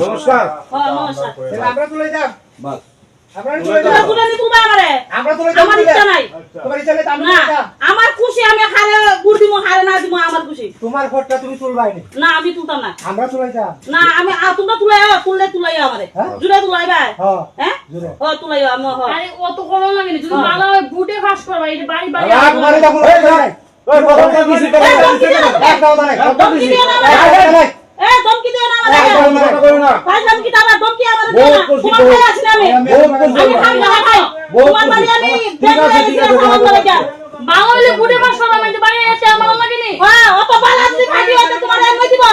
নমস্কার। হ্যাঁ আমরা তুলে বাস। আমরা তো খুশি আমি হারে গুড় হারে না আমার খুশি। তোমার ভোটটা তুমি তুলবাই না আমি তুলতাম না। আমরা তুলে যাম। না আমি তোমরা তুলাই তুললে তুলাই আমারে হ্যাঁ? জুড়ে তুলাই ভাই ও তুলাই আমি আরে অত কমন লাগে না যদি হ্যাঁ। ভালো হয় বুটে ফাঁস করবা এটা বাড়ি বাড়ি কোনো কথা তো তো না। না দাও এ ধমকি দিও না আমারে দাও ভাই ধমকি দাও ধমকি আমারে দিও না তোমার ভাই আছি আমি। আমি খাই না খাই তোমার বাড়ি আমি মানে বাড়ি লাগে নি হ্যাঁ অত ভালো আছে খাইতে হতে তোমার এমনি দিব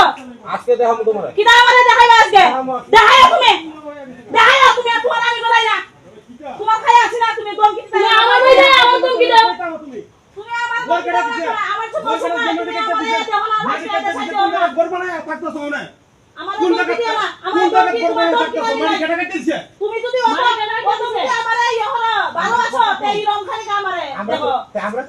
আজকে দেখাবো তোমার। কিটা আমারে দেখাইবা আজকে? দেখাইও তুমি দেখাইও তুমি তোমার আমি গলাই না তোমার খাই আছি না তুমি ধমকি দিতে তুমি আমার ভাই যাই আমার তুমি কি দাও তুমি আমার ধমকি দাও না, আমার ছোট ছোট তুমি আমারে যখন আমার সাথে আমার ধমকি দিও না আমার ধমকি তোমার ধমকি দিও না তুমি যদি অত অত যদি আমারে ইয়ে করো ভালোবাসো তে এই রং খালি আমারে আমরা দেখো তো- আমরা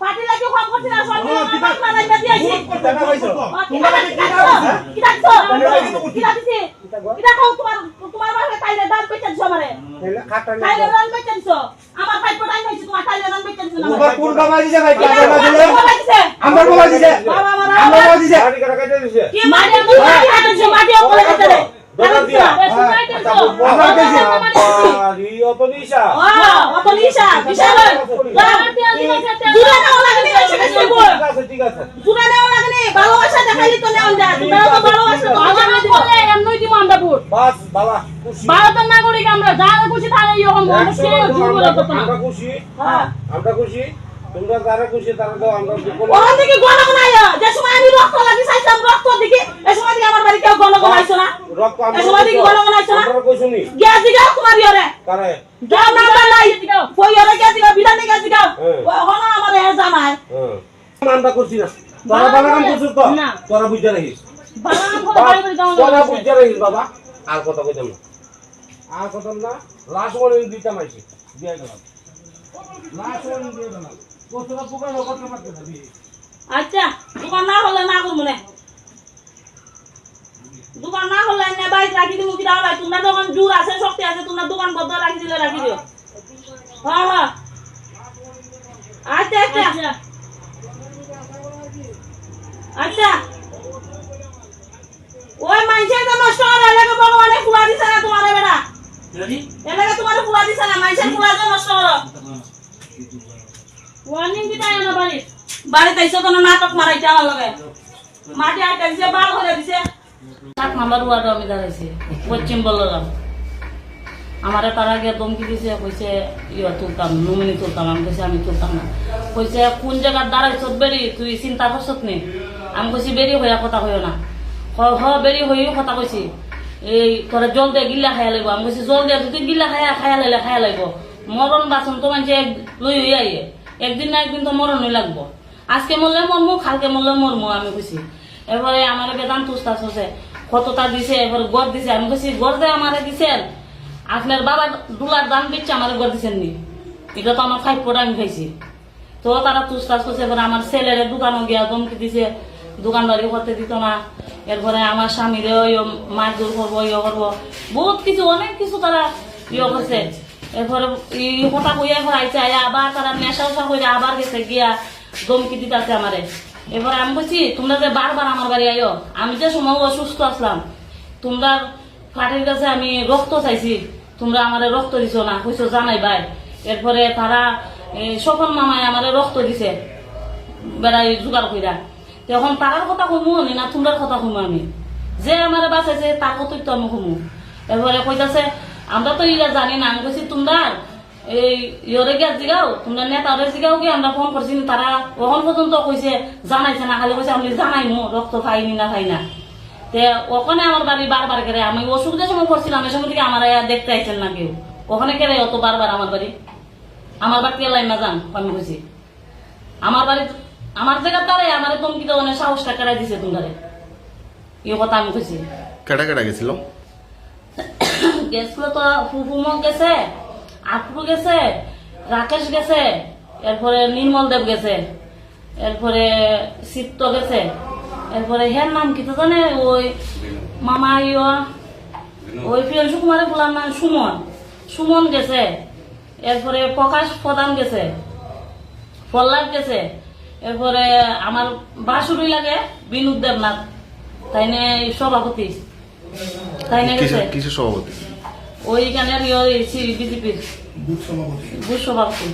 পার্টি লাগি করছি না সব আমার মারা দিয়েছি কিটা কিটা কিটা দিছি কিটা খাও তোমার তোমার বাসা তাইলে আমারে। তাইলে। দান পেছাছ আমার ভাই তোমার তাইলে না কোন বাবা দিছে ভাই কিটা বাবা দিছে আমার বাবা দিছে বাবা আমার বাবা দিছে গাড়ি কাটা কাটা দিছে কি মাটি মাটি দিছে মাটি ওপরে যেতে রে আমার দিছে আমার দিয়া দিলা খেতে ভালোবাসা দেখাইলি তো নেও যা তোমরা তো ভালোবাসা তো না বলে এমনই দিব আমরা বুট বাস বাবা খুশি। ভারতের নাগরিক আমরা যারা খুশি তারা ইয়ে হন কেউ জোর বলে কথা আমরা খুশি। হ্যাঁ। আমরা খুশি। তোমরা যারা খুশি তারা তো আমরা কোনো থেকে গণ গনাইয়া যে সময় আমি রক্ত লাগি চাইছিলাম রক্ত দিকে। এ সময় দিকে আমার বাড়ি কেউ না। রক্ত আমরা সময় দিকে না। আমরা তোমার কারে নাই কই ইয়রে গিয়া দিগাও বিধান দিকে দিগাও হ্যাঁ। ওখানে আমার এ জামাই হ্যাঁ আমরা করছি না? তোরা বাবা করছিস তো? তোরা বুঝতে রাখিস তোরা বুঝতে রাখিস বাবা? আর কথা কইতাম না। আর কথা না। লাস্ট ওয়ার্নিং দিতাম আইছি দিয়ে গেলাম লাস্ট ওয়ার্নিং দিয়ে দিলাম তোরা পোকা করতে পারতে না আচ্ছা দোকান না হলে না করব না। দোকান না হলে না বাইক রাখি দিমু কি দাও তোমরা দোকান জোর আছে শক্তি আছে তোমরা দোকান বদ্ধ রাখি দিলে রাখি দিও। হ্যাঁ হ্যাঁ। আচ্ছা। আচ্ছা। আচ্ছা। ওই মানুষের তো নষ্ট হবে এলাকা ভগবানে ফুলা দিছে না তোমার বেটা এলাকা তোমার ফুলা দিছে না মানুষের ফুলা তো নষ্ট ওয়ার্নিং দিতে আয় না বাড়ি বাড়িতে এসে কোনো নাটক মারাইতে আমার লগে। মাটি আইটা দিছে বাল করে দিছে। সাত নাম্বার ওয়ার্ড আমি দাঁড়াইছি পশ্চিম বললাম আমারে তার আগে ধমকি দিছে কইছে ইয়া তুলতাম নমিনি তুলতাম। আমি কইছে আমি তুলতাম না। কইছে কোন জায়গার দাঁড়াইছ বেরি? তুই চিন্তা করছত নি? আমি কইছি বেরি হইয়া কথা হইও না। হ বেরি হইও কথা কইছি এই তোরা জল দিয়ে গিল্লা খাইয়া লাগবো। আমি কইছি জল দিয়ে তুই গিল্লা খাইয়া খাইয়া লাইলে খাইয়া লাগব। মরণ বাসন তো মানে লই হইয়া আইয়ে। একদিন না একদিন তো মরণ হই লাগবো। আজকে মরলে মরমু কালকে মরলে মরমু আমি কইছি এবারে আমার বেদান তুস্তাস হচ্ছে কতটা দিছে এবারে গড় দিছে। আমি কইছি গড় দিয়ে আমারে দিছেন আপনার বাবা দুলার দাম দিচ্ছে আমার গড় দিছেন নি? এটা তো আমার ফাইভ ফোর আমি খাইছি। তো তারা তুস্তাস করছে এবারে আমার ছেলের দোকানও গিয়া ধমকি দিছে। দোকান বাড়ি করতে দিত না। এরপরে আমার স্বামীরে দূর করব ইয়ে করব। বহুত কিছু, অনেক কিছু তারা ইয়ে করছে। এরপরে কথা কইয়া এরপর আইছে আবার তারা নেশা উষা করে আবার গেছে, গিয়া ধমকি দিতেছে আমারে। এবার আমি বলছি, তোমরা যে বারবার আমার বাড়ি আইও, আমি যে সময় অসুস্থ আসলাম, তোমরা পার্টির কাছে আমি রক্ত চাইছি, তোমরা আমারে রক্ত দিছো না, কইছো জানাই ভাই। এরপরে তারা স্বপন মামায় আমারে রক্ত দিছে, বেড়াই জোগাড় কইরা। তখন তারার কথা শুনব নি না তোমরার কথা শুনব আমি। যে আমার বাঁচাইছে তার কথাই তো আমি শুনব এরপরে কইতাছে, আমরা তো ইরা জানি না। আমি কইছি, তোমরা এই ইয়রে গিয়া জিগাও, তোমরা নেতারে জিগাও কি, আমরা ফোন করছি তারা ওখান পর্যন্ত কইছে, জানাইছে না। খালি কইছে, আমি জানাই মু রক্ত খাইনি না খাই না। তে ওখানে আমার বাড়ি বারবার কেড়ে আমি অসুখ যে সময় করছিলাম এই সময় থেকে আমার দেখতে আইছেন না কেউ। ওখানে কেড়ে অত বারবার আমার বাড়ি। আমার বাড়ি লাইন না যান, আমি কইছি। আমার বাড়ি আমার জায়গার দ্বারাই আমার ধমকি দেওয়ার সাহসটা কেড়াই দিছে তোমারে। এই কথা আমি কইছি। কেটা কেটা গেছিল? গেছিল তো ফুফুমক গেছে আফরু গেছে রাকেশ গেছে এরপরে নির্মল দেব গেছে এরপরে চিত্ত গেছে এরপরে হের নাম কি তো জানে ওই মামা ইয়া ওই প্রিয় সুকুমারের বলার নাম সুমন। সুমন গেছে এরপরে প্রকাশ প্রধান গেছে প্রহ্লাদ গেছে এরপরে আমার বাসুরি লাগে বিনোদ দেবনাথ। তাই নে সভাপতি। তাই না গেছে। কিসের কিসের সভাপতি? ওইখানে ইয়ে বিজেপির। বুথ সভাপতি।